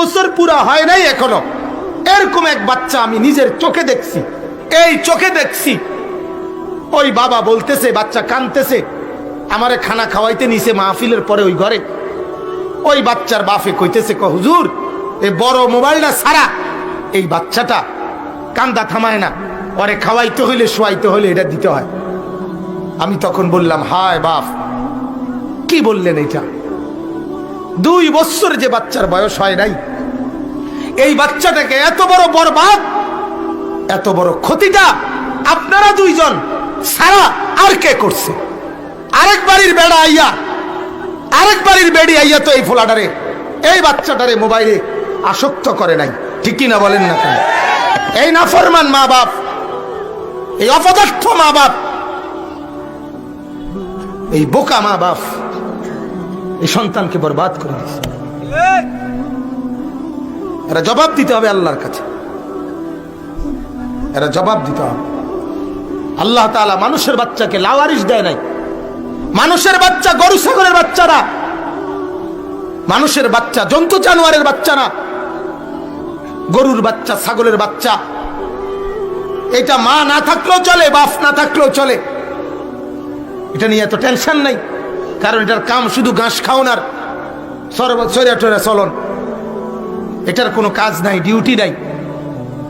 বছর পুরা হয় নাই এখনও। এরকম এক বাচ্চা আমি নিজের চোখে দেখছি। এই চোখে দেখছি। ওই বাবা বলতেছে, বাচ্চা কানতেছে, আমারে খানা খাওয়াইতে নিছে মাহফিলের পরে ওই ঘরে। ওই বাচ্চার বাফে কইতেছে ক হুজুর, এ বড় মোবাইলটা সারা এই বাচ্চাটা কান্দা থামায় না। ওরে খাওয়াইতে হইলে, শোয়াইতে হইলে এটা দিতে হয়। আমি তখন বললাম, হায় বাপ, কি বললেন এটা? দুই বছর যে বাচ্চার বয়স হয় নাই, এই বাচ্চাটাকে এত বড় বরবাদ, এত বড় ক্ষতিটা আপনারা দুইজন সারা আর কে করছে? আরেক বাড়ির বেড়া আইয়া, আরেক বাড়ির বেড়ি আইয়া তো এই ফোলাটারে এই বাচ্চাটারে মোবাইলে আসক্ত করে নাই। ঠিকই না বলেন না কেন? এই নাফরমান মা বাপ এই অপদার্থ মা বাপ এই বোকা মা বাপ এই সন্তানকে বরবাদ করে দিচ্ছে এরা জবাব দিতে হবে আল্লাহর কাছে। এরা জবাব দিতে হবে। আল্লাহ তাআলা মানুষের বাচ্চাকে লাওয়ারিশ দেয় নাই। মানুষের বাচ্চা গরু, ছাগলের বাচ্চারা মানুষের বাচ্চা জন্তু, জানোয়ারের বাচ্চা না। গরুর বাচ্চা, ছাগলের বাচ্চা। এটা মা না থাকলেও চলে, বাপ না থাকলেও চলে। এটা নিয়ে এত টেনশন নাই। কারণ এটার কাম শুধু ঘাস খাওয়ানোর সরিয়া চলন। এটার কোনো কাজ নাই ডিউটি নাই।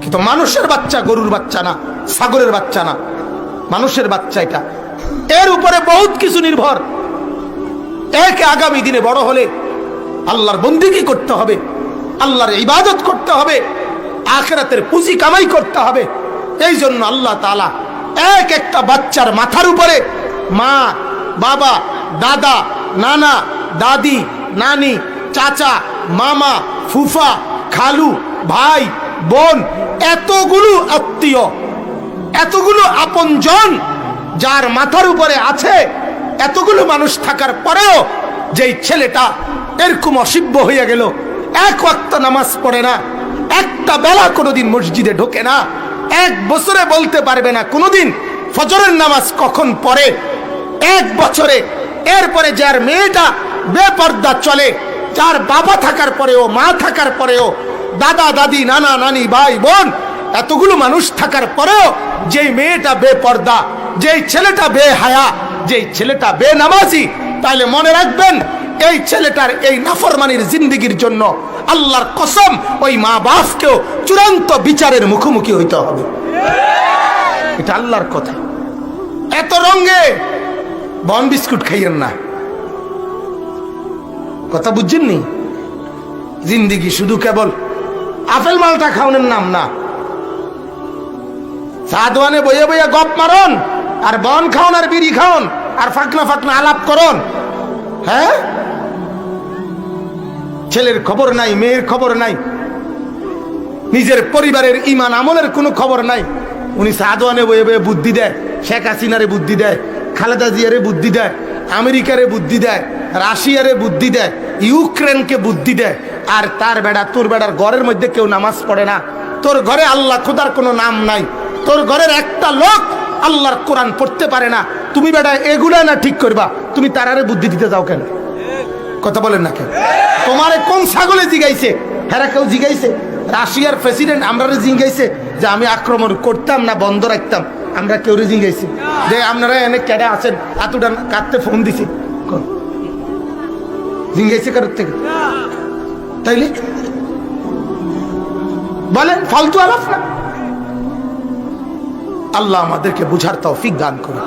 কিন্তু মানুষের বাচ্চা গরুর বাচ্চা না, ছাগলের বাচ্চা না। মানুষের বাচ্চা এটা। এর উপরে বহুত কিছু নির্ভর। একে আগামী দিনে বড় হলে আল্লাহর বন্দিগি করতে হবে, আল্লাহর ইবাদত করতে হবে, আখেরাতের পুঁজি কামাই করতে হবে। এই জন্য আল্লাহ তালা এক একটা বাচ্চার মাথার উপরে মা, বাবা দাদা, নানা, দাদি, নানি, চাচা, মামা, ফুফা, খালু, ভাই, বোন, এতগুলো আত্মীয়, এতগুলো আপনজন যার মাথার উপরে আছে এতগুলো মানুষ থাকার পরেও যেই ছেলেটা এরকম অসিব্য হইয়া গেল, এক ওয়াক্ত নামাজ পড়ে না, একটা বেলা কোনোদিন মসজিদে ঢোকে না, এক বছরে বলতে পারবে না কোনোদিন ফজরের নামাজ কখন পড়ে, এক বছরে এরপরে যার মেয়েটা বেপর্দা চলে, যার বাবা থাকার পরেও, মা থাকার পরেও, দাদা, দাদি, নানা, নানি, ভাই, বোন, এতগুলো মানুষ থাকার পরেও যেই মেয়েটা বেপর্দা, যেই ছেলেটা বেহায়া, যেই ছেলেটা বে বেনামাজি, তাহলে মনে রাখবেন এই ছেলেটার এই নাফরমানির জিন্দিগির জন্য আল্লাহর কসম ওই মা বাপকেও চূড়ান্ত বিচারের মুখোমুখি হইতে হবে। এটা আল্লাহর কথা। এত রঙে বন বিস্কুট খাইয়েন না। কথা বুঝছেননি? জিন্দিগি শুধু কেবল আপেল মালটা খাওয়ানোর নাম না। চা দোয়ানে বইয়ে বইয়ে গপ মারন, আর বন খাওন, আর বিড়ি খাওন, আর ফাকনা ফাকনা আলাপ করন। হ্যাঁ? ছেলের খবর নাই, মেয়ের খবর নাই, নিজের পরিবারের ইমান আমলের কোনো খবর নাই। উনি সাদওয়ানে বয়ে বয়ে বুদ্ধি দেয়, শেখ হাসিনারে বুদ্ধি দেয় খালেদা জিয়ারে বুদ্ধি দেয়, আমেরিকারে বুদ্ধি দেয়, রাশিয়ারে বুদ্ধি দেয়, ইউক্রেনকে বুদ্ধি দেয়, আর তার বেড়া, তোর বেড়ার ঘরের মধ্যে কেউ নামাজ পড়ে না। তোর ঘরে আল্লাহ খোদার কোনো নাম নাই। তোর ঘরের একটা লোক আল্লাহর কোরআন পড়তে পারে না। তুমি বেড়া এগুলা না ঠিক করবা। তুমি তার তারারে বুদ্ধি দিতে যাও কেন? কথা বলেন না কেন? তোমারে কোন ছাগলে জিগাইছে? হ্যাঁ কেউ জিগাইছে? রাশিয়ার প্রেসিডেন্ট আমরা জিগাইছে যে আমি আক্রমণ করতাম না, বন্ধ রাখতাম। আমরা কেউ জিগাইছি যে আপনারা এনে কেডে আছেন, এতটা কাঁদতে ফোন দিছি। কারোর থেকে। তাইলে? বলেন, ফালতু আলাপ না। আল্লাহ আমাদেরকে বুঝার তৌফিক দান করুন।